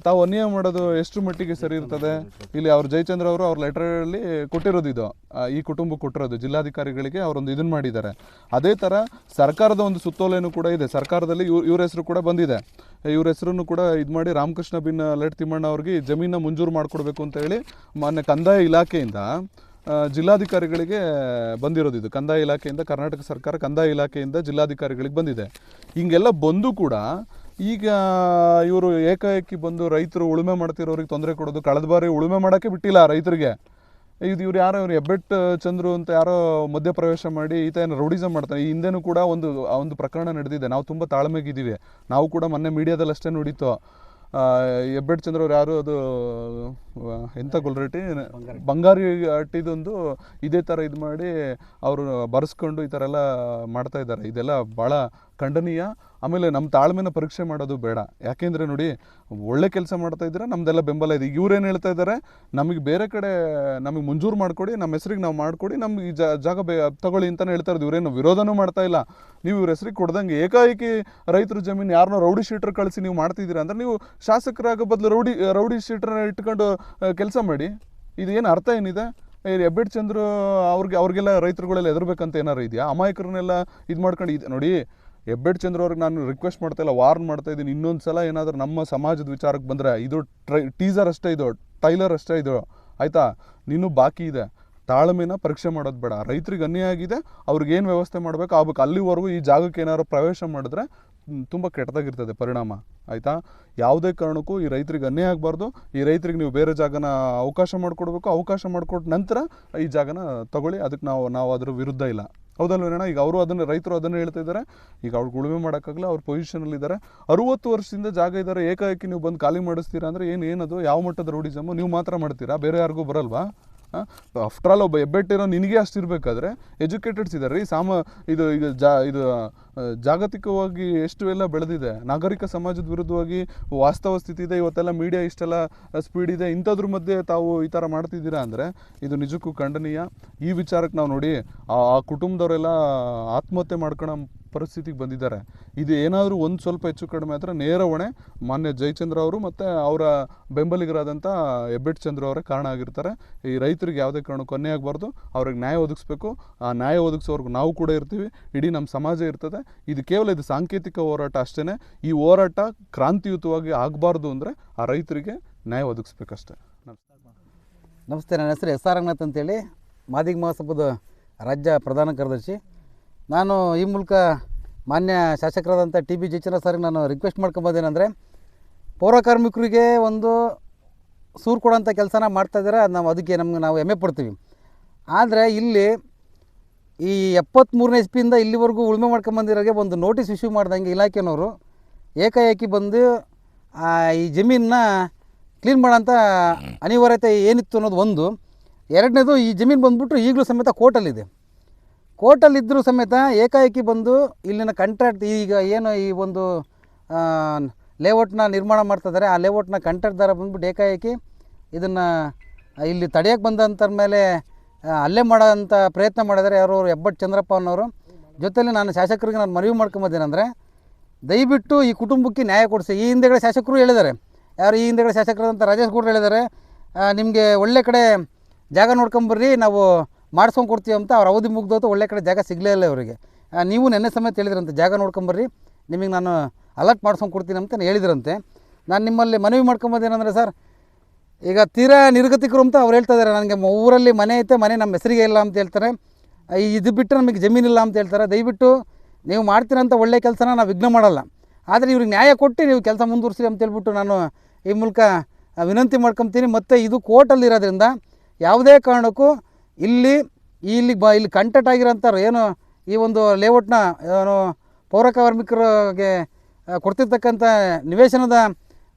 ತಾವು ಅನ್ಯಾಯ ಮಾಡೋದು ಎಷ್ಟು ಮಟ್ಟಿಗೆ ಸರಿ ಇರ್ತದೆ? ಇಲ್ಲಿ ಅವ್ರು ಜಯಚಂದ್ರ ಅವರು ಅವ್ರ ಲೆಟರಲ್ಲಿ ಕೊಟ್ಟಿರೋದು ಇದು. ಈ ಕುಟುಂಬಕ್ಕೆ ಕೊಟ್ಟಿರೋದು. ಜಿಲ್ಲಾಧಿಕಾರಿಗಳಿಗೆ ಅವರೊಂದು ಇದನ್ನು ಮಾಡಿದ್ದಾರೆ. ಅದೇ ಥರ ಸರ್ಕಾರದ ಒಂದು ಸುತ್ತೋಲೆಯೂ ಕೂಡ ಇದೆ. ಸರ್ಕಾರದಲ್ಲಿ ಇವ್ ಇವ್ರ ಹೆಸರು ಕೂಡ ಬಂದಿದೆ. ಇವ್ರ ಹೆಸರನ್ನು ಕೂಡ ಇದು ಮಾಡಿ ರಾಮಕೃಷ್ಣ ಬಿನ್ ಲಟ್ ತಿಮ್ಮಣ್ಣ ಅವ್ರಿಗೆ ಜಮೀನ ಮಂಜೂರು ಮಾಡಿಕೊಡ್ಬೇಕು ಅಂತ ಹೇಳಿ ಮಾನ್ಯ ಕಂದಾಯ ಇಲಾಖೆಯಿಂದ ಜಿಲ್ಲಾಧಿಕಾರಿಗಳಿಗೆ ಬಂದಿರೋದು ಇದು. ಕಂದಾಯ ಇಲಾಖೆಯಿಂದ ಕರ್ನಾಟಕ ಸರ್ಕಾರ ಕಂದಾಯ ಇಲಾಖೆಯಿಂದ ಜಿಲ್ಲಾಧಿಕಾರಿಗಳಿಗೆ ಬಂದಿದೆ. ಹಿಂಗೆಲ್ಲ ಬಂದು ಕೂಡ ಈಗ ಇವರು ಏಕಾಏಕಿ ಬಂದು ರೈತರು ಉಳುಮೆ ಮಾಡ್ತಿರೋರಿಗೆ ತೊಂದರೆ ಕೊಡೋದು, ಕಳೆದ ಬಾರಿ ಉಳುಮೆ ಮಾಡೋಕ್ಕೆ ಬಿಟ್ಟಿಲ್ಲ ರೈತರಿಗೆ. ಇದು ಇವ್ರು ಯಾರೋ ಇವ್ರು ಹೆಬ್ಬೆಟ್ ಚಂದ್ರು ಅಂತ ಯಾರೋ ಮಧ್ಯಪ್ರವೇಶ ಮಾಡಿ ಈತ ಏನು ರೌಡಿಸಮ್ ಮಾಡ್ತಾನೆ. ಈ ಹಿಂದೆನೂ ಕೂಡ ಒಂದು ಒಂದು ಪ್ರಕರಣ ನಡೆದಿದೆ. ನಾವು ತುಂಬ ತಾಳ್ಮೆಗಿದ್ದೀವಿ. ನಾವು ಕೂಡ ಮೊನ್ನೆ ಮೀಡಿಯಾದಲ್ಲಿ ಅಷ್ಟೇ ನೋಡಿತ್ತು. ಹೆಬ್ಬೆಟ್ ಚಂದ್ರ ಅವ್ರು ಯಾರು ಅದು ಎಂಥ ಗೊಲ್ರಟ್ಟಿ? ಬಂಗಾರಿ ಅಟ್ಟಿದೊಂದು ಇದೇ ಥರ ಇದು ಮಾಡಿ ಅವರು ಬರೆಸ್ಕೊಂಡು ಈ ಥರ ಎಲ್ಲ ಮಾಡ್ತಾ ಇದ್ದಾರೆ. ಇದೆಲ್ಲ ಭಾಳ ಖಂಡನೀಯ. ಆಮೇಲೆ ನಮ್ಮ ತಾಳ್ಮೆನ ಪರೀಕ್ಷೆ ಮಾಡೋದು ಬೇಡ. ಯಾಕೆಂದರೆ ನೋಡಿ, ಒಳ್ಳೆ ಕೆಲಸ ಮಾಡ್ತಾ ಇದ್ರೆ ನಮ್ದೆಲ್ಲ ಬೆಂಬಲ ಇದೆ. ಇವ್ರೇನು ಹೇಳ್ತಾ ಇದ್ದಾರೆ, ನಮಗೆ ಬೇರೆ ಕಡೆ ನಮಗೆ ಮಂಜೂರು ಮಾಡಿಕೊಡಿ, ನಮ್ಮ ಹೆಸರಿಗೆ ನಾವು ಮಾಡಿಕೊಡಿ ನಮ್ಗೆ ಈ ಜಾಗ ಬೇ, ತಗೊಳ್ಳಿ ಅಂತಲೇ ಹೇಳ್ತಾ ಇರೋದು. ಇವರೇನು ವಿರೋಧನೂ ಮಾಡ್ತಾ ಇಲ್ಲ. ನೀವು ಇವ್ರ ಹೆಸರಿಗೆ ಕೊಡ್ದಂಗೆ ಏಕಾಏಕಿ ರೈತರ ಜಮೀನು ಯಾರನ್ನೋ ರೌಡಿ ಶೀಟರ್ ಕಳಿಸಿ ನೀವು ಮಾಡ್ತಿದ್ದೀರಾ ಅಂದ್ರೆ ನೀವು ಶಾಸಕರಾಗ ಬದಲು ರೌಡಿ ರೌಡಿ ಶೀಟರ್ನ ಇಟ್ಕೊಂಡು ಕೆಲಸ ಮಾಡಿ. ಇದು ಏನು ಅರ್ಥ ಏನಿದೆ? ಎಬ್ಬೆಡ್ ಚಂದ್ರು ಅವ್ರಿಗೆ, ಅವ್ರಿಗೆಲ್ಲ ರೈತರುಗಳೆಲ್ಲ ಎದುರ್ಬೇಕಂತ ಏನಾರು ಇದೆಯಾ? ಅಮಾಯಕರನ್ನೆಲ್ಲ ಇದು ಮಾಡ್ಕೊಂಡು ಇದು, ನೋಡಿ ಹೆಬ್ಬೆಟ್ ಚಂದ್ರ ಅವ್ರಿಗೆ ನಾನು ರಿಕ್ವೆಸ್ಟ್ ಮಾಡ್ತಾ ಇಲ್ಲ ವಾರ್ನ್ ಮಾಡ್ತಾ ಇದ್ದೀನಿ. ಇನ್ನೊಂದು ಸಲ ಏನಾದರೂ ನಮ್ಮ ಸಮಾಜದ ವಿಚಾರಕ್ಕೆ ಬಂದರೆ, ಇದು ಟ್ರೈ ಟೀಸರ್ ಅಷ್ಟೇ ಇದು ಟೈಲರ್ ಅಷ್ಟೇ ಇದು. ಆಯಿತಾ? ನೀನು ಬಾಕಿ ಇದೆ. ತಾಳ್ಮೆನ ಪರೀಕ್ಷೆ ಮಾಡೋದು ಬೇಡ. ರೈತರಿಗೆ ಅನ್ಯಾಯ ಆಗಿದೆ, ಅವ್ರಿಗೆ ಏನು ವ್ಯವಸ್ಥೆ ಮಾಡಬೇಕು ಆಗ್ಬೇಕು. ಅಲ್ಲಿವರೆಗೂ ಈ ಜಾಗಕ್ಕೆ ಏನಾದ್ರು ಪ್ರವೇಶ ಮಾಡಿದ್ರೆ ತುಂಬ ಕೆಟ್ಟದಾಗಿರ್ತದೆ ಪರಿಣಾಮ. ಆಯಿತಾ? ಯಾವುದೇ ಕಾರಣಕ್ಕೂ ಈ ರೈತರಿಗೆ ಅನ್ಯಾಯ ಆಗಬಾರ್ದು. ಈ ರೈತರಿಗೆ ನೀವು ಬೇರೆ ಜಾಗನ ಅವಕಾಶ ಮಾಡಿಕೊಡ್ಬೇಕು. ಅವಕಾಶ ಮಾಡಿಕೊಟ್ಟ ನಂತರ ಈ ಜಾಗನ ತಗೊಳ್ಳಿ. ಅದಕ್ಕೆ ನಾವು ನಾವು ಅದರ ವಿರುದ್ಧ ಇಲ್ಲ. ಹೌದಲ್ವೇನಣ್ಣ? ಈಗ ಅವರು ಅದನ್ನು ರೈತರು ಅದನ್ನು ಹೇಳ್ತಾ ಇದ್ದಾರೆ. ಈಗ ಅವ್ರಿಗೆ ಉಳುಮೆ ಮಾಡೋಕ್ಕಾಗಲ್ಲ, ಅವ್ರ ಪೊಸಿಷನಲ್ಲಿದ್ದಾರೆ ಅರುವತ್ತು ವರ್ಷದಿಂದ ಜಾಗ ಇದ್ದಾರೆ, ಏಕಾಏಕಿ ನೀವು ಬಂದು ಖಾಲಿ ಮಾಡಿಸ್ತೀರಾ ಅಂದರೆ ಏನು, ಏನದು? ಯಾವ ಮಟ್ಟದ ರೌಡಿಸಮು ನೀವು ಮಾತ್ರ ಮಾಡ್ತೀರಾ? ಬೇರೆ ಯಾರಿಗೂ ಬರಲ್ವಾ? ಆಫ್ಟರ್ ಆಲ್ ಒಬ್ಬ ಹೆಬ್ಬೆಟ್ಟಿರೋ ನಿನಗೆ ಅಷ್ಟಿರಬೇಕಾದ್ರೆ ಎಜುಕೇಟೆಡ್ಸ್ ಇದ್ದಾರೆ. ರೀ ಸಾಮ ಇದು ಇದು ಜಾ ಇದು ಜಾಗತಿಕವಾಗಿ ಎಷ್ಟು ಎಲ್ಲ ಬೆಳೆದಿದೆ, ನಾಗರಿಕ ಸಮಾಜದ ವಿರುದ್ಧವಾಗಿ ವಾಸ್ತವ ಸ್ಥಿತಿ ಇದೆ, ಇವತ್ತೆಲ್ಲ ಮೀಡಿಯಾ ಇಷ್ಟೆಲ್ಲ ಸ್ಪೀಡ್ ಇದೆ, ಇಂಥದ್ರ ಮಧ್ಯೆ ತಾವು ಈ ಥರ ಮಾಡ್ತಿದ್ದೀರಾ ಅಂದರೆ ಇದು ನಿಜಕ್ಕೂ ಖಂಡನೀಯ. ಈ ವಿಚಾರಕ್ಕೆ ನಾವು ನೋಡಿ, ಆ ಕುಟುಂಬದವರೆಲ್ಲ ಆತ್ಮಹತ್ಯೆ ಮಾಡ್ಕೊಳ್ಳೋ ಪರಿಸ್ಥಿತಿಗೆ ಬಂದಿದ್ದಾರೆ. ಇದು ಏನಾದರೂ ಒಂದು ಸ್ವಲ್ಪ ಹೆಚ್ಚು ಕಡಿಮೆ ಆದರೆ ನೇರ ಹೊಣೆ, ಮಾನ್ಯ ಜಯಚಂದ್ರ ಅವರು ಮತ್ತು ಅವರ ಬೆಂಬಲಿಗರಾದಂಥ ಹೆಬ್ಬೆಟ್ ಚಂದ್ರ ಅವರೇ ಕಾರಣ ಆಗಿರ್ತಾರೆ. ಈ ರೈತರಿಗೆ ಯಾವುದೇ ಕಾರಣಕ್ಕೂ ಅನ್ಯಾಯ ಆಗಬಾರ್ದು, ಅವ್ರಿಗೆ ನ್ಯಾಯ ಒದಗಿಸ್ಬೇಕು. ಆ ನ್ಯಾಯ ಒದಗಿಸೋರ್ಗು ನಾವು ಕೂಡ ಇರ್ತೀವಿ, ಇಡೀ ನಮ್ಮ ಸಮಾಜ ಇರ್ತದೆ. ಇದು ಕೇವಲ ಇದು ಸಾಂಕೇತಿಕ ಹೋರಾಟ ಅಷ್ಟೇ ಈ ಹೋರಾಟ ಕ್ರಾಂತಿಯುತವಾಗಿ ಆಗಬಾರ್ದು ಅಂದರೆ ಆ ರೈತರಿಗೆ ನ್ಯಾಯ ಒದಗಿಸ್ಬೇಕಷ್ಟೆ. ನಮಸ್ತೆ, ನನ್ನ ಹೆಸರು ಎಸ್ ಆರ್ ರಂಗನಾಥ್ ಅಂತೇಳಿ. ಮಾದಿಗ ಮಹಾಸಭದ ರಾಜ್ಯ ಪ್ರಧಾನ ಕಾರ್ಯದರ್ಶಿ. ನಾನು ಈ ಮೂಲಕ ಮಾನ್ಯ ಶಾಸಕರಾದಂಥ ಟಿ ಬಿ ಜಯಚಂದ್ರ ಸರ್ಗೆ ನಾನು ರಿಕ್ವೆಸ್ಟ್ ಮಾಡ್ಕೊಂಬೋದೇನೆಂದರೆ ಪೌರ ಕಾರ್ಮಿಕರಿಗೆ ಒಂದು ಸೂರು ಕೊಡೋಂಥ ಕೆಲಸನ ಮಾಡ್ತಾಯಿದ್ದಾರೆ ನಾವು ಅದಕ್ಕೆ ನಮ್ಗೆ ನಾವು ಹೆಮ್ಮೆ ಪಡ್ತೀವಿ. ಆದರೆ ಇಲ್ಲಿ ಈ ಎಪ್ಪತ್ತ್ಮೂರನೇ ಇಸ್ಪಿಯಿಂದ ಇಲ್ಲಿವರೆಗೂ ಉಳುಮೆ ಮಾಡ್ಕೊಂಬಂದಿರೋಗೆ ಒಂದು ನೋಟಿಸ್ ಇಶ್ಯೂ ಮಾಡ್ದಂಗೆ ಇಲಾಖೆನವರು. ಏಕಾಏಕಿ ಬಂದು ಈ ಜಮೀನನ್ನ ಕ್ಲೀನ್ ಮಾಡೋಂಥ ಅನಿವಾರ್ಯತೆ ಏನಿತ್ತು ಅನ್ನೋದು ಒಂದು. ಎರಡನೇದು, ಈ ಜಮೀನು ಬಂದುಬಿಟ್ಟು ಈಗಲೂ ಸಮೇತ ಕೋರ್ಟಲ್ಲಿದೆ. ಕೋರ್ಟಲ್ಲಿದ್ದರೂ ಸಮೇತ ಏಕಾಏಕಿ ಬಂದು ಇಲ್ಲಿನ ಕಾಂಟ್ರಾಕ್ಟ್ ಈಗ ಏನು ಈ ಒಂದು ಲೇಔಟ್ನ ನಿರ್ಮಾಣ ಮಾಡ್ತಿದ್ದಾರೆ ಆ ಲೇಔಟ್ನ ಕಾಂಟ್ರಾಕ್ಟ್ದಾರ ಬಂದ್ಬಿಟ್ಟು ಏಕಾಏಕಿ ಇದನ್ನು ಇಲ್ಲಿ ತಡೆಯೋಕ್ಕೆ ಬಂದಂಥ ಮೇಲೆ ಆ, ಹಲ್ಲೆ ಮಾಡೋಂಥ ಪ್ರಯತ್ನ ಮಾಡಿದರೆ ಯಾರು ಅವ್ರು ಹೆಬ್ಬಟ್ ಚಂದ್ರಪ್ಪ ಅನ್ನೋರು. ಜೊತೆಯಲ್ಲಿ ನಾನು ಶಾಸಕರಿಗೆ ನಾನು ಮನವಿ ಮಾಡ್ಕೊಂಬೋದೇನೆಂದರೆ ದಯವಿಟ್ಟು ಈ ಕುಟುಂಬಕ್ಕೆ ನ್ಯಾಯ ಕೊಡಿಸಿ. ಈ ಹಿಂದೆಗಡೆ ಶಾಸಕರು ಹೇಳಿದ್ದಾರೆ. ಯಾರು ಈ ಹಿಂದೆಗಡೆ ಶಾಸಕರಾದಂಥ ರಾಜೇಶ್ ಗೌಡ್ರು ಹೇಳಿದ್ದಾರೆ ನಿಮಗೆ ಒಳ್ಳೆ ಕಡೆ ಜಾಗ ನೋಡ್ಕೊಂಬರ್ರಿ ನಾವು ಮಾಡಿಸ್ಕೊಂಡು ಕೊಡ್ತೀವಿ ಅಂತ ಅವ್ರ ಅವಧಿ ಮುಗ್ದೋತು ಒಳ್ಳೆ ಕಡೆ ಜಾಗ ಸಿಗಲೇ ಇಲ್ಲ ಅವರಿಗೆ. ನೀವು ನೆನ್ನೆ ಸಮೇತ ಹೇಳಿದ್ರಂತೆ ಜಾಗ ನೋಡ್ಕೊಂಬರ್ರಿ ನಿಮಗೆ ನಾನು ಅಲರ್ಟ್ ಮಾಡ್ಸ್ಕೊಂಡು ಕೊಡ್ತೀನಿ ಅಂತ ಹೇಳಿದ್ರಂತೆ. ನಾನು ನಿಮ್ಮಲ್ಲಿ ಮನವಿ ಮಾಡ್ಕೊಂಬೋದೇನೆಂದರೆ ಸರ್ ಈಗ ತೀರಾ ನಿರ್ಗತಿಕರು ಅಂತ ಅವ್ರು ಹೇಳ್ತಾ ಇದ್ದಾರೆ ನನಗೆ ಊರಲ್ಲಿ ಮನೆ ಐತೆ, ಮನೆ ನಮ್ಮ ಹೆಸರಿಗೆ ಇಲ್ಲ ಅಂತ ಹೇಳ್ತಾರೆ. ಇದು ಬಿಟ್ಟು ನಮಗೆ ಜಮೀನಿಲ್ಲ ಅಂತ ಹೇಳ್ತಾರೆ. ದಯವಿಟ್ಟು ನೀವು ಮಾಡ್ತೀರಂತ ಒಳ್ಳೆ ಕೆಲಸನ ನಾವು ವಿಘ್ನ ಮಾಡಲ್ಲ. ಆದರೆ ಇವ್ರಿಗೆ ನ್ಯಾಯ ಕೊಟ್ಟು ನೀವು ಕೆಲಸ ಮುಂದುವರಿಸಿ ಅಂತ ಹೇಳ್ಬಿಟ್ಟು ನಾನು ಈ ಮೂಲಕ ವಿನಂತಿ ಮಾಡ್ಕೊತೀನಿ. ಮತ್ತು ಇದು ಕೋರ್ಟಲ್ಲಿ ಇರೋದ್ರಿಂದ ಯಾವುದೇ ಕಾರಣಕ್ಕೂ ಇಲ್ಲಿ ಇಲ್ಲಿ ಬ ಇಲ್ಲಿ ಕಂಟೆಂಟ್ ಆಗಿರೋಂಥವ್ರು ಏನು ಈ ಒಂದು ಲೇಔಟ್ನ ಏನು ಪೌರ ಕಾರ್ಮಿಕರಿಗೆ ಕೊಡ್ತಿರ್ತಕ್ಕಂಥ ನಿವೇಶನದ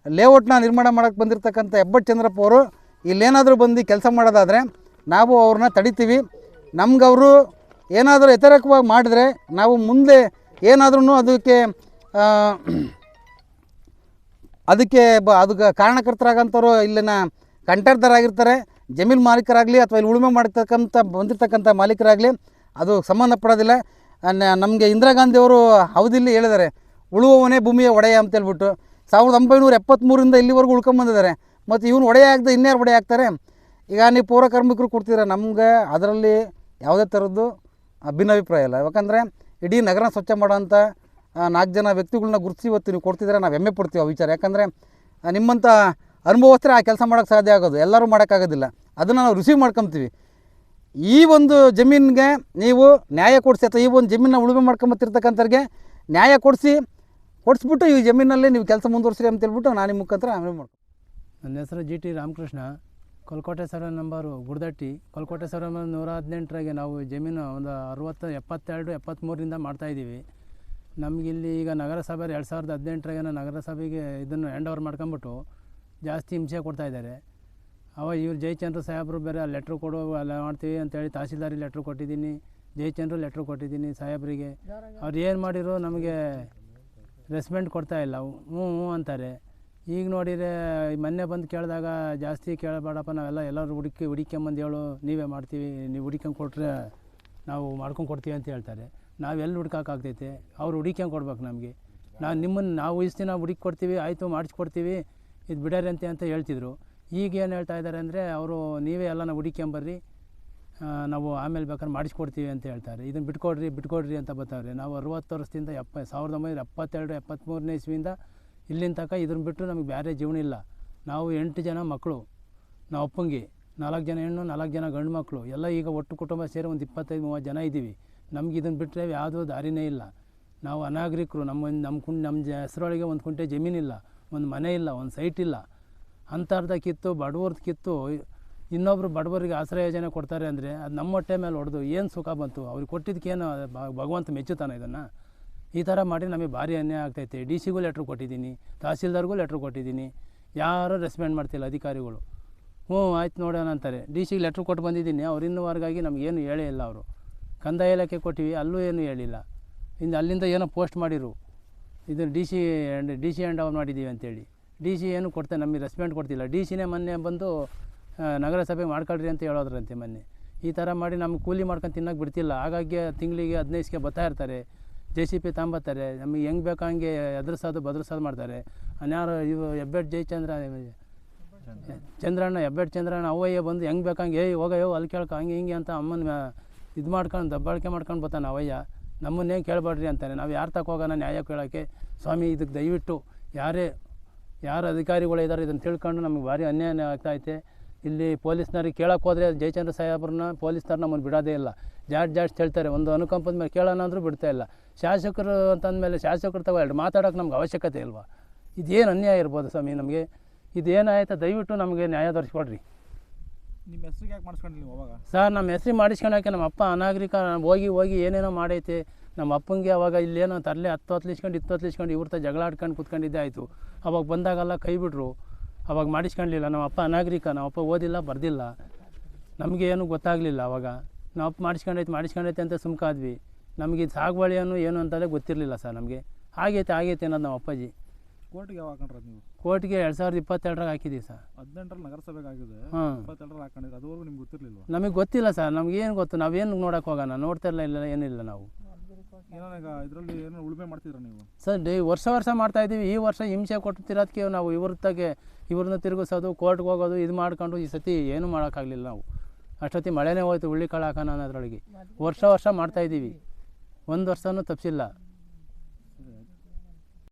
ಲೇಔಟ್ನ ನಿರ್ಮಾಣ ಮಾಡೋಕ್ಕೆ ಬಂದಿರತಕ್ಕಂಥ ಹೆಬ್ಬಟ್ ಚಂದ್ರಪ್ಪ ಅವರು ಇಲ್ಲೇನಾದರೂ ಬಂದು ಕೆಲಸ ಮಾಡೋದಾದರೆ ನಾವು ಅವ್ರನ್ನ ತಡಿತೀವಿ. ಅವರು ಏನಾದರೂ ವ್ಯತಿರೇಕವಾಗಿ ಮಾಡಿದ್ರೆ ನಾವು ಮುಂದೆ ಏನಾದ್ರೂ ಅದಕ್ಕೆ ಅದಕ್ಕೆ ಬ ಅದಕ್ಕೆ ಕಾರಣಕರ್ತರಾಗಂಥವ್ರು ಇಲ್ಲಿನ ಕಂಟರ್ದರಾಗಿರ್ತಾರೆ ಜಮೀನ್ ಮಾಲೀಕರಾಗಲಿ ಅಥವಾ ಇಲ್ಲಿ ಉಳುಮೆ ಮಾಡ್ತಕ್ಕಂಥ, ಬಂದಿರತಕ್ಕಂಥ ಮಾಲೀಕರಾಗಲಿ ಅದು ಸಂಬಂಧಪಡೋದಿಲ್ಲ. ನಮಗೆ ಇಂದಿರಾ ಗಾಂಧಿಯವರು ಹೌದಿಲ್ಲಿ ಹೇಳಿದ್ದಾರೆ. ಉಳುವವನೇ ಭೂಮಿಯ ಒಡೆಯ ಅಂತ ಹೇಳ್ಬಿಟ್ಟು ಸಾವಿರದ ಒಂಬೈನೂರ ಎಪ್ಪತ್ತ್ಮೂರಿಂದ ಇಲ್ಲಿವರೆಗೂ ಉಳ್ಕೊಂಬಂದಿದ್ದಾರೆ ಮತ್ತು ಇವನು ಒಡೆಯ ಆಗದೆ ಇನ್ಯಾರು ಒಡೆ ಆಗ್ತಾರೆ? ಈಗ ನೀವು ಪೌರ ಕಾರ್ಮಿಕರು ಕೊಡ್ತೀರ? ನಮ್ಗೆ ಅದರಲ್ಲಿ ಯಾವುದೇ ಥರದ್ದು ಭಿನ್ನಾಭಿಪ್ರಾಯ ಇಲ್ಲ. ಯಾಕಂದರೆ ಇಡೀ ನಗರ ಸ್ವಚ್ಛ ಮಾಡೋಂಥ ನಾಲ್ಕು ಜನ ವ್ಯಕ್ತಿಗಳನ್ನ ಗುರುತಿಸಿ ಇವತ್ತು ನೀವು ಕೊಡ್ತಿದ್ರೆ ನಾವು ಹೆಮ್ಮೆ ಪಡ್ತೀವಿ ಆ ವಿಚಾರ. ಯಾಕಂದರೆ ನಿಮ್ಮಂಥ ಅನುಭವಸ್ಥರೇ ಆ ಕೆಲಸ ಮಾಡೋಕ್ಕೆ ಸಾಧ್ಯ ಆಗೋದು. ಎಲ್ಲರೂ ಮಾಡೋಕ್ಕಾಗೋದಿಲ್ಲ ಅದನ್ನು ನಾವು ರಿಸೀವ್ ಮಾಡ್ಕೊತೀವಿ. ಈ ಒಂದು ಜಮೀನಿಗೆ ನೀವು ನ್ಯಾಯ ಕೊಡಿಸಿ, ಅಥವಾ ಈ ಒಂದು ಜಮೀನನ್ನ ಉಳುಮೆ ಮಾಡ್ಕೊಂಬತ್ತಿರ್ತಕ್ಕಂಥವ್ರಿಗೆ ನ್ಯಾಯ ಕೊಡಿಸಿ ಕೊಡಿಸ್ಬಿಟ್ಟು ಈ ಜಮೀನಲ್ಲಿ ನೀವು ಕೆಲಸ ಮುಂದುವರಿಸ್ರಿ ಅಂತ ಹೇಳ್ಬಿಟ್ಟು ನಾನು ನಿಮ್ಮ ಮುಖಾಂತರ ಆಮೇಲೆ ಮಾಡ್ತೀನಿ ನನ್ನ ಹೆಸರು G T Ramakrishna. Kolkote survey number Guddatti. Kolkote survey number ನೂರ ಹದಿನೆಂಟರಾಗೆ ನಾವು ಜಮೀನು ಒಂದು ಅರುವತ್ತು, ಎಪ್ಪತ್ತೆರಡು ಎಪ್ಪತ್ತ್ಮೂರರಿಂದ ಮಾಡ್ತಾಯಿದ್ದೀವಿ ನಮಗಿಲ್ಲಿ ಈಗ ನಗರಸಭೆ ಎರಡು ಸಾವಿರದ ಹದಿನೆಂಟರಾಗೆ ನಗರಸಭೆಗೆ ಇದನ್ನು ಹ್ಯಾಂಡ್ ಓವರ್ ಮಾಡ್ಕೊಂಬಿಟ್ಟು ಜಾಸ್ತಿ ಹಿಂಸೆ ಕೊಡ್ತಾ ಇದ್ದಾರೆ. ಅವ ಇವ್ರು ಜಯಚಂದ್ರ ಸಾಹೇಬರು ಬೇರೆ ಲೆಟ್ರ್ ಕೊಡು ಎಲ್ಲ ಮಾಡ್ತೀವಿ ಅಂತೇಳಿ ತಹಸೀಲ್ದಾರಿಗೆ ಲೆಟ್ರ್ ಕೊಟ್ಟಿದ್ದೀನಿ. ಜಯಚಂದ್ರ ಲೆಟ್ರ್ ಕೊಟ್ಟಿದ್ದೀನಿ ಸಾಹೇಬರಿಗೆ. ಅವ್ರು ಏನು ಮಾಡಿರೋ ನಮಗೆ ರೆಸ್ಪೆಂಡ್ ಕೊಡ್ತಾ ಇಲ್ಲ. ಹ್ಞೂ ಹ್ಞೂ ಅಂತಾರೆ. ಈಗ ನೋಡಿದರೆ ಮೊನ್ನೆ ಬಂದು ಕೇಳಿದಾಗ ಜಾಸ್ತಿ ಕೇಳಬೇಡಪ್ಪ ನಾವೆಲ್ಲ ಎಲ್ಲರೂ ಹುಡುಕಿ ಹುಡುಕ್ಯಂಬಂದು ಹೇಳು ನೀವೇ ಮಾಡ್ತೀವಿ ನೀವು ಹುಡುಕ್ಯಂಗೆ ಕೊಟ್ಟರೆ ನಾವು ಮಾಡ್ಕೊಂಡು ಕೊಡ್ತೀವಿ ಅಂತ ಹೇಳ್ತಾರೆ. ನಾವು ಎಲ್ಲಿ ಹುಡ್ಕಾಕಾಗ್ತೈತೆ ಅವ್ರು ಹುಡುಕೊಂಡು ಕೊಡ್ಬೇಕು ನಮಗೆ. ನಾವು ನಿಮ್ಮನ್ನು ನಾವು ಇಷ್ಟು ನಾವು ಹುಡುಕಿ ಕೊಡ್ತೀವಿ ಆಯಿತು ಮಾಡಿಸ್ಕೊಡ್ತೀವಿ ಇದು ಬಿಡೋರಂತೆ ಅಂತ ಹೇಳ್ತಿದ್ರು. ಈಗ ಏನು ಹೇಳ್ತಾ ಇದ್ದಾರೆ ಅಂದರೆ ಅವರು ನೀವೇ ಎಲ್ಲನ ಹುಡುಕ್ಯಂಬರ್ರಿ ಆ, ನಾವು ಆಮೇಲೆ ಬೇಕಾದ್ರೆ ಮಾಡಿಸ್ಕೊಡ್ತೀವಿ ಅಂತ ಹೇಳ್ತಾರೆ. ಇದನ್ನು ಬಿಟ್ಕೊಡ್ರಿ ಬಿಟ್ಕೊಡ್ರಿ ಅಂತ ಬರ್ತಾವ್ರಿ ನಾವು ಅರುವತ್ತು ವರ್ಷದಿಂದ ಎಪ್ಪ, ಸಾವಿರದ ಒಂಬೈನೂರ ಎಪ್ಪತ್ತೆರಡು ಎಪ್ಪತ್ತ್ಮೂರನೇ ಇಸ್ವಿಯಿಂದ ಇಲ್ಲಿನ ತನಕ ಇದನ್ನ ಬಿಟ್ಟು ನಮಗೆ ಬೇರೆ ಜೀವನ ಇಲ್ಲ. ನಾವು ಎಂಟು ಜನ ಮಕ್ಕಳು ನಾವು ಅಪ್ಪಂಗಿ, ನಾಲ್ಕು ಜನ ಹೆಣ್ಣು, ನಾಲ್ಕು ಜನ ಗಂಡು ಮಕ್ಕಳು ಎಲ್ಲ ಈಗ ಒಟ್ಟು ಕುಟುಂಬ ಸೇರಿ ಒಂದು ಇಪ್ಪತ್ತೈದು, ಮೂವತ್ತು ಜನ ಇದ್ದೀವಿ ನಮ್ಗೆ ಇದನ್ನು ಬಿಟ್ಟರೆ ಯಾವುದೂ ದಾರಿನೇ ಇಲ್ಲ. ನಾವು ಅನಾಗರಿಕರು, ನಮ್ಮ ನಮ್ಮ ಕುಂ ನಮ್ಮ ಜ, ಹೆಸರೊಳಗೆ ಒಂದು ಕುಂಟೆ ಜಮೀನಿಲ್ಲ, ಒಂದು ಮನೆ ಇಲ್ಲ, ಒಂದು ಸೈಟ್ ಇಲ್ಲ. ಅಂಥರ್ಧ ಕಿತ್ತು ಬಡವ್ರದ್ದು ಕಿತ್ತು ಇನ್ನೊಬ್ರು ಬಡವರಿಗೆ ಆಶ್ರಯ ಯೋಜನೆ ಕೊಡ್ತಾರೆ ಅಂದರೆ ಅದು ನಮ್ಮ ಹೊಟ್ಟೆ ಮೇಲೆ ಹೊಡೆದು ಏನು ಸುಖ ಬಂತು? ಅವ್ರಿಗೆ ಕೊಟ್ಟಿದ್ದಕ್ಕೇನು ಭಗವಂತ ಮೆಚ್ಚುತ್ತಾನೆ ಇದನ್ನು? ಈ ಥರ ಮಾಡಿ ನಮಗೆ ಭಾರಿ ಅನ್ಯಾಯ ಆಗ್ತೈತೆ. ಡಿ ಸಿಗೂ ಲೆಟ್ರ್ ಕೊಟ್ಟಿದ್ದೀನಿ, ತಹಸೀಲ್ದಾರ್ಗೂ ಲೆಟ್ರ್ ಕೊಟ್ಟಿದ್ದೀನಿ. ಯಾರೂ ರೆಸ್ಪೆಂಡ್ ಮಾಡ್ತಿಲ್ಲ ಅಧಿಕಾರಿಗಳು. ಹ್ಞೂ, ಆಯ್ತು ನೋಡೋಣ ಅಂತಾರೆ. ಡಿ ಸಿಗೆ ಲೆಟ್ರ್ ಕೊಟ್ಟು ಬಂದಿದ್ದೀನಿ. ಅವ್ರು ಇನ್ನೂವರೆಗಾಗಿ ನಮಗೇನು ಹೇಳೇ ಇಲ್ಲ ಅವರು. ಕಂದಾಯ ಇಲಾಖೆ ಕೊಟ್ಟಿವಿ, ಅಲ್ಲೂ ಏನು ಹೇಳಿಲ್ಲ. ಇನ್ನು ಅಲ್ಲಿಂದ ಏನೋ ಪೋಸ್ಟ್ ಮಾಡಿರು. ಇದು D C D C hand over ಮಾಡಿದ್ದೀವಿ ಅಂತೇಳಿ. ಡಿ ಸಿ ಏನು ಕೊಡ್ತಾರೆ ನಮಗೆ ರೆಸ್ಪಾಂಡ್ ಕೊಡ್ತಿಲ್ಲ. ಡಿ ಸಿನೇ ಮೊನ್ನೆ ಬಂದು ನಗರಸಭೆ ಮಾಡ್ಕೊಳ್ರಿ ಅಂತ ಹೇಳೋದ್ರಂತೆ ಮೊನ್ನೆ. ಈ ಥರ ಮಾಡಿ ನಮ್ಗೆ ಕೂಲಿ ಮಾಡ್ಕೊಂಡು ತಿನ್ನೋಕೆ ಬಿಡ್ತಿಲ್ಲ. ಹಾಗಾಗಿ ತಿಂಗಳಿಗೆ ಹದಿನೈದಕ್ಕೆ ಬತ್ತಾ ಇರ್ತಾರೆ. ಜೆ ಸಿ ಪಿ ತಂಬತ್ತಾರೆ ನಮಗೆ ಹೆಂಗೆ ಬೇಕೋ ಹಂಗೆ ಎದುರಿಸೋದು ಬದ್ರಸೋದು ಮಾಡ್ತಾರೆ. ಅನ್ಯಾರು ಇವು ಹೆಬ್ಬೆಟ್ ಜಯಚಂದ್ರ, ಚಂದ್ರಣ್ಣ, ಹೆಬ್ಬೆಟ್ ಚಂದ್ರಣ್ಣ ಅವಯ್ಯ ಬಂದು ಹೆಂಗೆ ಬೇಕಂಗೆ ಏಯ್ ಹೋಗಯ್ಯೋ ಅಲ್ಲಿ ಕೇಳ್ಕೊ, ಹಂಗೆ ಹಿಂಗೆ ಅಂತ ಅಮ್ಮನ ಇದು ಮಾಡ್ಕೊಂಡು ದಬ್ಬಾಳಿಕೆ ಮಾಡ್ಕೊಂಡು ಬರ್ತಾನೆ ಅವಯ್ಯ ನಮ್ಮನ್ನೇನು ಕೇಳಬೇಡ್ರಿ ಅಂತಾನೆ. ನಾವು ಯಾರು ಹೋಗೋಣ ನ್ಯಾಯ ಕೇಳೋಕ್ಕೆ? ಸ್ವಾಮಿ ಇದಕ್ಕೆ ದಯವಿಟ್ಟು ಯಾರೇ, ಯಾರು ಅಧಿಕಾರಿಗಳು ಇದ್ದಾರೆ ಇದನ್ನು ತಿಳ್ಕೊಂಡು ನಮಗೆ ಭಾರಿ ಅನ್ಯಾಯ ಆಗ್ತಾೈತೆ ಇಲ್ಲಿ ಪೊಲೀಸ್ನವ್ರಿಗೆ ಕೇಳಕ್ಕೆ ಹೋದರೆ ಜಯಚಂದ್ರ ಸಾಹೇಬ್ರನ್ನ ಪೊಲೀಸ್ನವ್ರು ನಮ್ಮನ್ನು ಬಿಡೋದೇ ಇಲ್ಲ. ಜಾಸ್ತಿ ಜಾಸ್ತಿ ಹೇಳ್ತಾರೆ ಒಂದು ಅನುಕಂಪದ ಮೇಲೆ ಕೇಳೋಣ ಅಂದರೂ ಬಿಡ್ತಾ ಇಲ್ಲ. ಶಾಸಕರು ಅಂತಂದಮೇಲೆ ಶಾಸಕರು ತಗೋ ಎರಡು ಮಾತಾಡೋಕೆ ನಮ್ಗೆ ಅವಶ್ಯಕತೆ ಇಲ್ವಾ? ಇದೇನು ಅನ್ಯಾಯ ಇರ್ಬೋದು ಸ್ವಾಮಿ ನಮಗೆ? ಇದೇನಾಯ್ತು ದಯವಿಟ್ಟು ನಮಗೆ ನ್ಯಾಯ ತೋರಿಸ್ಕೊಡ್ರಿ ನಿಮ್ಮ ಹೆಸ್ರಿಗೆ ಯಾಕೆ ಮಾಡಿಸ್ಕೊಂಡಿಲ್ಲ ನೀವು ಅವಾಗ? ಸರ್ ನಮ್ಮ ಹೆಸ್ರು ಮಾಡಿಸ್ಕೊಳಕ್ಕೆ ನಮ್ಮ ಅಪ್ಪ ಅನಾಗರಿಕ ಹೋಗಿ ಹೋಗಿ ಏನೇನೋ ಮಾಡೈತೆ. ನಮ್ಮ ಅಪ್ಪಂಗೆ ಅವಾಗ ಇಲ್ಲೇನೋ ತರಲೆ ಹತ್ತು ಹೊತ್ತು ಇಸ್ಕೊಂಡು ಇತ್ತು ಹೊತ್ತು ಇಸ್ಕೊಂಡು ಇವ್ರ ಜಗಳ ಆಡ್ಕೊಂಡು ಕೂತ್ಕೊಂಡಿದ್ದೆ ಆಯಿತು. ಅವಾಗ ಬಂದಾಗೆಲ್ಲ ಕೈ ಬಿಟ್ರು. ಅವಾಗ ಮಾಡಿಸ್ಕೊಳ್ಲಿಲ್ಲ ನಮ್ಮ ಅಪ್ಪ ಅನಾಗರಿಕ ನಮ್ಮ ಅಪ್ಪ ಓದಿಲ್ಲ ಬರ್ದಿಲ್ಲ. ನಮಗೆ ಏನೂ ಗೊತ್ತಾಗಲಿಲ್ಲ ಅವಾಗ. ನಮ್ಮ ಅಪ್ಪ ಮಾಡಿಸ್ಕೊಂಡೈತೆ ಮಾಡಿಸ್ಕೊಂಡೈತೆ ಅಂತ ಸುಮ್ಕಾದ್ವಿ ನಮಗೆ ಇದು ಸಾಗುವಳಿ ಅನ್ನೋ ಏನು ಅಂತಲೇ ಗೊತ್ತಿರಲಿಲ್ಲ ಸರ್ ನಮಗೆ. ಆಗೈತೆ ಆಗೈತೆ ಅನ್ನೋದು ನಮ್ಮ ಅಪ್ಪಾಜಿ. ಕೋರ್ಟ್ಗೆ ಯಾವಾಗ ಹಾಕೊಂಡ್ರದ್ದು ನೀವು? ಕೋರ್ಟ್ಗೆ ಎರಡು ಸಾವಿರದ ಇಪ್ಪತ್ತೆರಡರಾಗ ಹಾಕಿದ್ದೀವಿ ಸರ್. ಹದಿನೆಂಟರಲ್ಲಿ ನಗರಸಭೆ ಆಗಿದೆ ಹಾಂ. ಇಪ್ಪತ್ತೆರಡರಲ್ಲಿ ಹಾಕೊಂಡಿದ್ದು ಅದುವರೆಗೂ ನಿಮ್ಗೆ ಗೊತ್ತಿರಲಿಲ್ಲ ನಮಗೆ ಗೊತ್ತಿಲ್ಲ ಸರ್. ನಮಗೇನು ಗೊತ್ತು? ನಾವೇನು ನೋಡೋಕೆ ಹೋಗೋಣ? ನೋಡ್ತಾ ಇಲ್ಲ ಇಲ್ಲ ಏನಿಲ್ಲ ನಾವು. ಏನೋ ಈಗ ಇದರಲ್ಲಿ ಏನು ಸರ್ ಈ ವರ್ಷ ವರ್ಷ ಮಾಡ್ತಾ ಇದ್ದೀವಿ. ಈ ವರ್ಷ ಹಿಂಸೆ ಕೊಟ್ಟಿರೋದಕ್ಕೆ ನಾವು ಇವ್ರ ತಗೆ ಇವ್ರನ್ನ ತಿರುಗಿಸೋದು, ಕೋರ್ಟ್ಗೆ ಹೋಗೋದು, ಇದು ಮಾಡ್ಕೊಂಡು ಈ ಸತಿ ಏನು ಮಾಡೋಕ್ಕಾಗಲಿಲ್ಲ ನಾವು. ಅಷ್ಟೊತ್ತಿ ಮಳೆನೇ ಹೋಯ್ತು ಉಳ್ಳಿ ಕಾಳು ಹಾಕೋಣ ಅನ್ನೋದ್ರೊಳಗೆ. ವರ್ಷ ವರ್ಷ ಮಾಡ್ತಾ ಇದ್ದೀವಿ. ಒಂದು ವರ್ಷನೂ ತಪ್ಪಿಸಿಲ್ಲ